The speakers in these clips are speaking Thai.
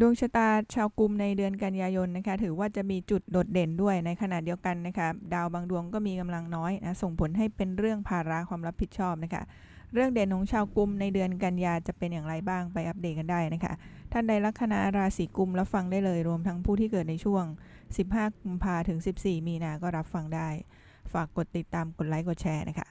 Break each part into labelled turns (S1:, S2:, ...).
S1: ดวงชะตาชาวกุมในเดือนกันยายนนะคะ ถือว่าจะมีจุดโดดเด่นด้วยในขณะเดียวกันนะคะดาวบางดวงก็มีกำลังน้อยนะส่งผลให้เป็นเรื่องภาระความรับผิดชอบนะคะ เรื่องเด่นของชาวกุมในเดือนกันยาจะเป็นอย่างไรบ้างไปอัปเดตกันได้นะคะ ท่านใดลัคนาราศีกุมรับฟังได้เลยรวมทั้งผู้ที่เกิดในช่วง 15 กุมภาถึง 14 มีนาก็รับฟังได้ ฝากกดติดตามกดไลค์กดแชร์นะคะ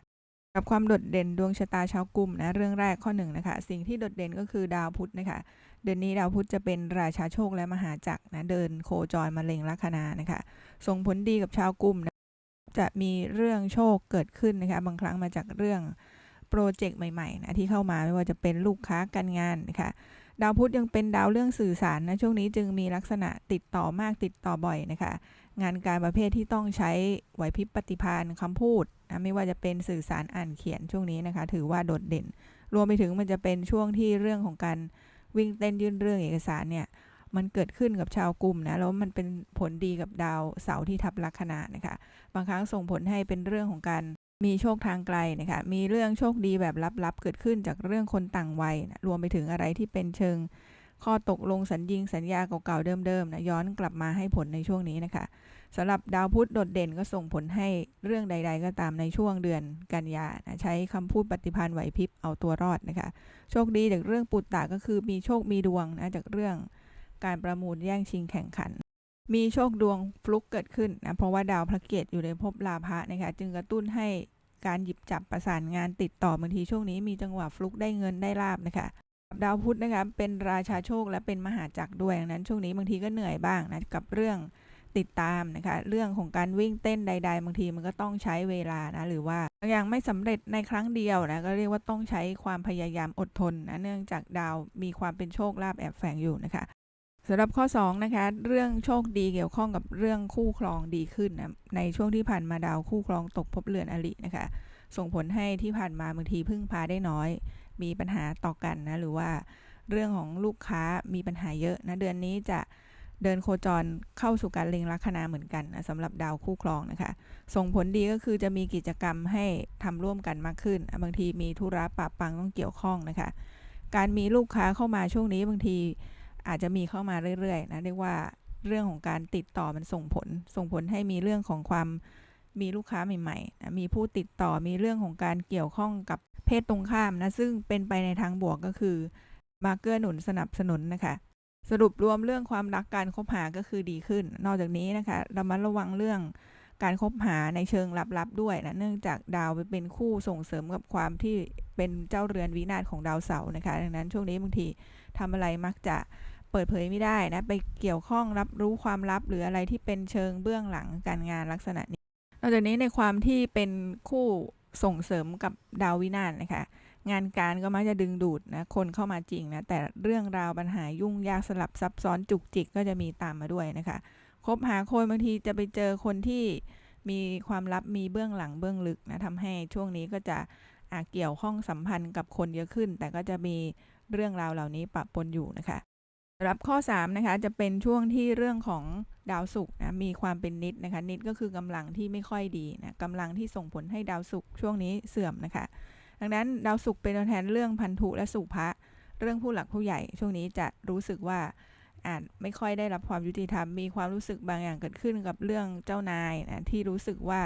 S1: กับความโดดเด่นดวงชะตาชาวกุมนะเรื่องแรกข้อหนึ่งนะคะสิ่งที่โดดเด่นก็คือดาวพุธนะคะเดือนนี้ดาวพุธจะเป็นราชาโชคและมหาจักรนะเดินโคจรมาเล็งลัคนานะคะส่งผลดีกับชาวกุมนะจะมีเรื่องโชคเกิดขึ้นนะคะบางครั้งมาจากเรื่องโปรเจกต์ใหม่ๆนะที่เข้ามาไม่ว่าจะเป็นลูกค้าการงานนะคะ ดาวพุธยังเป็นดาวเรื่องสื่อสารนะช่วงนี้จึงมีลักษณะติดต่อมากติดต่อบ่อยนะคะ งานการประเภทที่ต้องใช้ไหวพริบปฏิภาณคำพูดนะไม่ว่าจะเป็นสื่อสารอ่านเขียนช่วงนี้นะคะ ถือว่าโดดเด่น รวมไปถึงมันจะเป็นช่วงที่เรื่องของการวิ่งเต้นยื่นเรื่องเอกสารเนี่ยมันเกิดขึ้นกับชาวกลุ่มนะแล้วมันเป็นผลดีกับดาวเสาร์ที่ทับลัคนานะคะ บางครั้งส่งผลให้เป็นเรื่องของการ มีโชคทางไกลนะคะ มีเรื่องโชคดีแบบลับๆ เกิดขึ้นจากเรื่องคนต่างวัยนะรวมไปถึงอะไรที่เป็นเชิง ข้อตกลงสัญญิงสัญญาเก่าๆเดิมๆนะย้อนกลับมาให้ผลในช่วงนี้นะคะสำหรับดาวพุธโดดเด่นก็ส่งผลให้เรื่องใด ๆ ก็ตามในช่วงเดือนกันยานะใช้คำพูดปฏิพันธ์ไหวพริบเอาตัวรอดนะคะ โชคดีจากเรื่องปุตตะก็คือมีโชคมีดวงนะจากเรื่องการประมูลแย่งชิงแข่งขัน มีโชคดวงฟลุกเกิดขึ้นนะเพราะว่าดาวพระเกตอยู่ในภพลาภะนะคะจึงกระตุ้นให้การหยิบจับประสานงานติดต่อบางทีช่วงนี้มีจังหวะฟลุกได้เงินได้ลาบนะคะดาวพุธนะคะเป็นราชาโชคและเป็นมหาจักรด้วยดังนั้นช่วงนี้บางทีก็เหนื่อยบ้างนะกับเรื่องติดตามนะคะเรื่องของการวิ่งเต้นใด ๆ บางทีมันก็ต้องใช้เวลานะหรือว่าบางอย่างไม่สำเร็จในครั้งเดียวนะก็เรียกว่าต้องใช้ความพยายามอดทนนะเนื่องจากดาวมีความเป็นโชคลาภแอบแฝงอยู่นะคะ สำหรับข้อ2นะคะเรื่องโชคดีเกี่ยวข้องกับเรื่องคู่ครองดีขึ้นนะในช่วงที่ผ่านมาดาวคู่ครองตกภพเรือนอรินะคะ ส่งผลให้ที่ผ่านมาบางทีพึ่งพาได้น้อย มีปัญหาต่อกันนะหรือว่าเรื่องของลูกค้ามีปัญหาเยอะนะเดือนนี้จะเดินโคจรเข้าสู่การเล็งลัคนาเหมือนกันนะสำหรับดาวคู่ครองนะคะ ส่งผลดีก็คือจะมีกิจกรรมให้ทำร่วมกันมากขึ้น บางทีมีธุระปะปังต้องเกี่ยวข้องนะคะ การมีลูกค้าเข้ามาช่วงนี้บางที อาจจะมีเข้ามาเรื่อยๆนะเรียกว่าเรื่องของการติดต่อมันส่งผล ส่งผลให้มีเรื่องของความมีลูกค้าใหม่ๆนะมีผู้ติดต่อมีเรื่องของการเกี่ยวข้องกับเพศตรงข้ามนะซึ่งเป็นไปในทางบวกก็คือมาเกื้อหนุนสนับสนุนนะคะ สรุปรวมเรื่องความรักการคบหาก็คือดีขึ้น นอกจากนี้นะคะเรามาระวังเรื่องการคบหาในเชิงลับๆด้วยนะเนื่องจากดาวไปเป็นคู่ส่งเสริมกับความที่เป็นเจ้าเรือนวินาศของดาวเสาร์นะคะ ดังนั้นช่วงนี้บางทีทำอะไรมักจะ เปิดเผยไม่ได้นะไปเกี่ยวข้องรับรู้ความลับหรืออะไรที่เป็นเชิงเบื้องหลังการงานลักษณะนี้นอกจากนี้ในความที่เป็นคู่ส่งเสริมกับดาววินาศนะคะงานการก็มักจะดึงดูดนะคนเข้ามาจริงนะแต่เรื่องราวปัญหายุ่งยากสลับซับซ้อนจุกจิกก็จะมีตามมาด้วยนะคะคบหาคนบางทีจะไปเจอคนที่มีความลับมีเบื้องหลังเบื้องลึกนะทำให้ช่วงนี้ก็จะอาจเกี่ยวข้องสัมพันธ์กับคนเยอะขึ้น แต่ก็จะมีเรื่องราวเหล่านี้ปะปนอยู่นะคะ รับข้อ 3 นะคะ จะเป็นช่วงที่เรื่องของดาวศุกร์นะมีความเป็นนิดนะคะ นิดก็คือกำลังที่ไม่ค่อยดีนะกำลังที่ส่งผลให้ดาวศุกร์ช่วงนี้เสื่อมนะคะ ดังนั้นดาวศุกร์เป็นตัวแทนเรื่องพันธุและสุภะเรื่องผู้หลักผู้ใหญ่ ช่วงนี้จะรู้สึกว่าอาจไม่ค่อยได้รับความยุติธรรมมีความรู้สึกบางอย่างเกิดขึ้นกับเรื่องเจ้านายนะที่รู้สึกว่า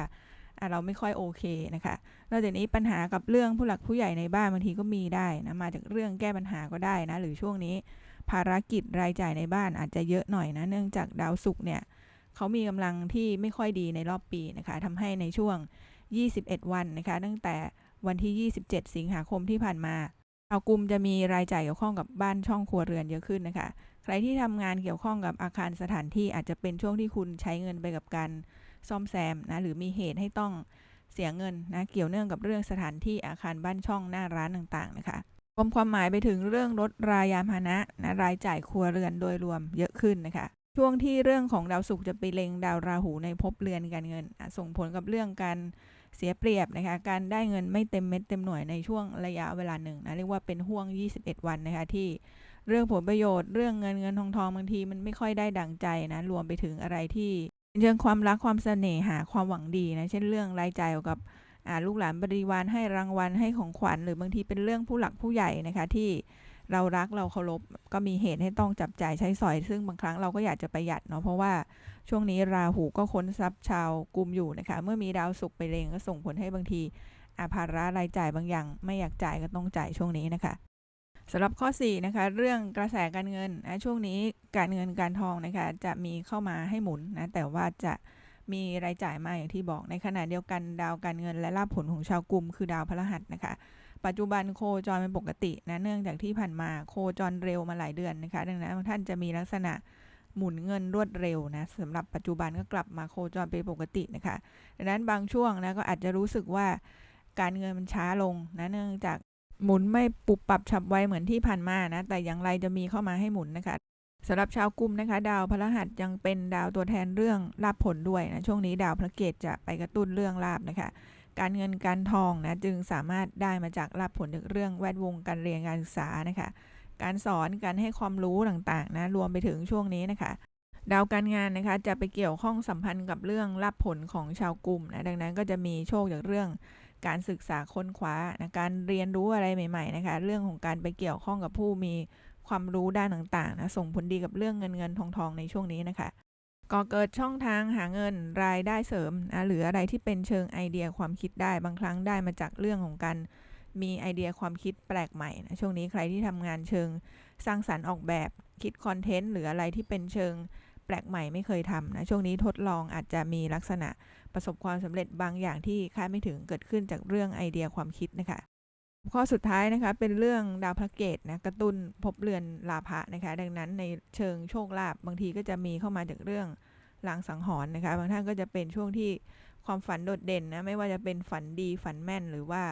S1: เราไม่ค่อยโอเคนะคะนอกจากนี้ปัญหากับเรื่องผู้หลักผู้ใหญ่ในบ้านบางทีก็มีได้นะมาจากเรื่องแก้ปัญหาก็ได้นะหรือช่วงนี้ ภารกิจรายจ่ายในบ้านอาจจะเยอะหน่อยนะเนื่องจากดาวศุกร์เนี่ยเขามีกำลังที่ไม่ค่อยดีในรอบปีนะคะทำให้ในช่วง 21 วันนะคะตั้งแต่วันที่ 27 สิงหาคมที่ผ่านมาชาวกลุ่มจะมีรายจ่ายเกี่ยวข้องกับบ้านช่องครัวเรือนเยอะขึ้นนะคะ ใครที่ทำงานเกี่ยวข้องกับอาคารสถานที่อาจจะเป็นช่วงที่คุณใช้เงินไปกับการซ่อมแซมนะหรือมีเหตุให้ต้องเสียเงินนะเกี่ยวเนื่องกับเรื่องสถานที่อาคารบ้านช่องหน้าร้านต่างๆนะคะ รวมความหมายไปถึงเรื่องลดรายยานพาหนะนะรายจ่ายครัวเรือนโดยรวมเยอะขึ้นนะคะ ช่วงที่เรื่องของดาวศุกร์จะไปเล็งดาวราหูในภพเรือนการเงิน ส่งผลกับเรื่องการเสียเปรียบนะคะ การได้เงินไม่เต็มเม็ดเต็มหน่วยในช่วงระยะเวลาหนึ่งนะเรียกว่าเป็นห่วง 21 วันนะคะที่เรื่องผลประโยชน์เรื่องเงินเงินทองทองบางทีมันไม่ค่อยได้ดังใจนะรวมไปถึงอะไรที่เชิงความรักความเสน่หาความหวังดีนะเช่นเรื่องรายจ่ายเกี่ยวกับ ลูกหลานบริวารให้รางวัลให้ของขวัญ หรือบางทีเป็นเรื่องผู้หลักผู้ใหญ่นะคะที่เรารักเราเคารพก็มีเหตุให้ต้องจับจ่ายใช้สอย ซึ่งบางครั้งเราก็อยากจะประหยัดเนาะเพราะว่าช่วงนี้ราหูก็ค้นทรัพย์ชาวกลุ่มอยู่นะคะ เมื่อมีดาวศุกร์ไปเลงก็ส่งผลให้บางที อาภาระรายจ่ายบางอย่าง ไม่อยากจ่ายก็ต้องจ่ายช่วงนี้นะคะสำหรับข้อ4นะคะเรื่องกระแสการเงินนะช่วงนี้การเงินการทองนะคะจะมีเข้ามาให้หมุนนะแต่ว่าจะ มีรายจ่ายมาอย่างที่บอกในขณะเดียวกันดาวการเงินและลาภผลของชาวกลุ่มคือดาวพฤหัสนะคะ ปัจจุบันโคจรเป็นปกตินะเนื่องจากที่ผ่านมาโคจรเร็วมาหลายเดือนนะคะ ดังนั้นท่านจะมีลักษณะหมุนเงินรวดเร็วนะสำหรับปัจจุบันก็กลับมาโคจรเป็นปกตินะคะ ดังนั้นบางช่วงนะก็อาจจะรู้สึกว่าการเงินมันช้าลงนะเนื่องจากหมุนไม่ปรับปรับฉับไวเหมือนที่ผ่านมานะแต่อย่างไรจะมีเข้ามาให้หมุนนะคะ สำหรับชาวกุมนะคะ ดาวพฤหัสยังเป็นดาวตัวแทนเรื่องลาภผลด้วยนะช่วงนี้ดาวพระเกตจะไปกระตุ้นเรื่องลาบนะคะ การเงินการทองนะจึงสามารถได้มาจากลาภผลจากเรื่องแวดวงการเรียนการศึกษานะคะ การสอนการให้ความรู้ต่างๆนะรวมไปถึงช่วงนี้นะคะ ดาวการงานนะคะจะไปเกี่ยวข้องสัมพันธ์กับเรื่องลาภผลของชาวกลุ่มนะดังนั้นก็จะมีโชคจากเรื่องการศึกษาค้นคว้านะการเรียนรู้อะไรใหม่ ๆ นะคะ เรื่องของการไปเกี่ยวข้องกับผู้มี ความรู้ด้านต่างๆนะส่งผลดีกับเรื่องเงินเงินทองทองในช่วงนี้นะคะก็เกิดช่องทางหาเงินรายได้เสริมนะหรืออะไรที่เป็นเชิงไอเดียความคิดได้บางครั้งได้มาจากเรื่องของการมีไอเดียความคิดแปลกใหม่นะช่วงนี้ใครที่ทำงานเชิงสร้างสรรค์ออกแบบคิดคอนเทนต์หรืออะไรที่เป็นเชิงแปลกใหม่ไม่เคยทำนะช่วงนี้ทดลองอาจจะมีลักษณะประสบความสำเร็จบางอย่างที่คาดไม่ถึงเกิดขึ้นจากเรื่องไอเดียความคิดนะคะ ข้อสุดท้ายนะคะเป็นเรื่องดาวพระเกตนะกระตุ้นพบเรือนลาภะนะคะ ดังนั้นในเชิงโชคลาภบางทีก็จะมีเข้ามาจากเรื่องลางสังหรณ์นะคะ บางท่านก็จะเป็นช่วงที่ความฝันโดดเด่นนะไม่ว่าจะเป็นฝันดีฝันแม่นหรือว่า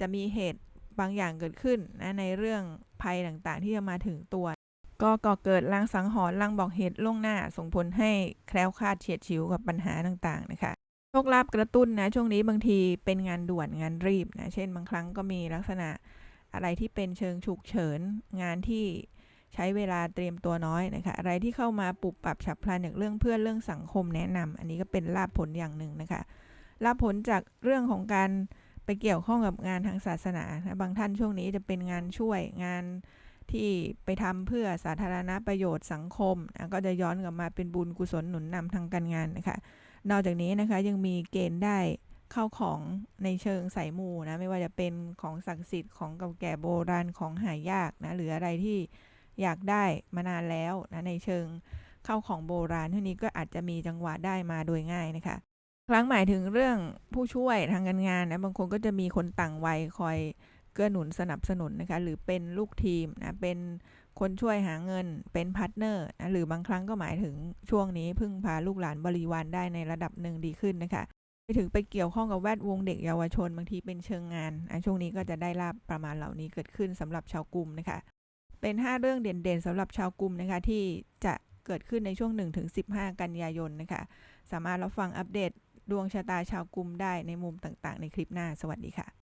S1: จะมีเหตุบางอย่างเกิดขึ้นนะในเรื่องภัยต่างๆ ที่จะมาถึงตัว ก็ก่อเกิดลางสังหรณ์ลางบอกเหตุล่วงหน้าส่งผลให้แคล้วคลาดเฉียดฉิวกับปัญหาต่างๆนะคะ โชคลาภกระตุ้นนะ ช่วงนี้บางทีเป็นงานด่วนงานรีบนะ เช่นบางครั้งก็มีลักษณะอะไรที่เป็นเชิงฉุกเฉิน งานที่ใช้เวลาเตรียมตัวน้อยนะคะ อะไรที่เข้ามาปรับปรับฉับพลันอย่างเรื่องเพื่อนเรื่องสังคมแนะนำอันนี้ก็เป็นลาภผลอย่างหนึ่งนะคะลาภผลจากเรื่องของการไปเกี่ยวข้องกับงานทางศาสนานะบางท่านช่วงนี้จะเป็นงานช่วยงานที่ไปทำเพื่อสาธารณประโยชน์สังคมนะก็จะย้อนกลับมาเป็นบุญกุศลหนุนนำทางการงานนะคะ นอกจากนี้นะคะยังมีเกณฑ์ได้เข้าของในเชิงสายมูนะไม่ว่าจะเป็นของศักดิ์สิทธิ์ของเก่าแก่โบราณของหายากนะหรืออะไรที่อยากได้มานานแล้วนะในเชิงเข้าของโบราณเท่านี้ก็อาจจะมีจังหวะได้มาโดยง่ายนะคะ ครั้งหมายถึงเรื่องผู้ช่วยทางการงานนะบางคนก็จะมีคนต่างวัยคอยเกื้อหนุนสนับสนุนนะคะหรือเป็นลูกทีมนะเป็น คนช่วยหาเงินเป็นพาร์ทเนอร์นะหรือบางครั้งก็หมายถึงช่วงนี้พึ่งพาลูกหลานบริวารได้ในระดับหนึ่งดีขึ้นนะคะไปถึงไปเกี่ยวข้องกับแวดวงเด็กเยาวชนบางทีเป็นเชิงงานนะช่วงนี้ก็จะได้ลาบประมาณเหล่านี้เกิดขึ้นสำหรับชาวกลุ่มนะคะ เป็น 5 เรื่องเด่นๆสำหรับชาวกลุ่มนะคะที่จะเกิดขึ้นในช่วง 1-15 กันยายนนะคะ สามารถรับฟังอัปเดตดวงชะตาชาวกลุ่มได้ในมุมต่างๆ ในคลิปหน้า สวัสดีค่ะ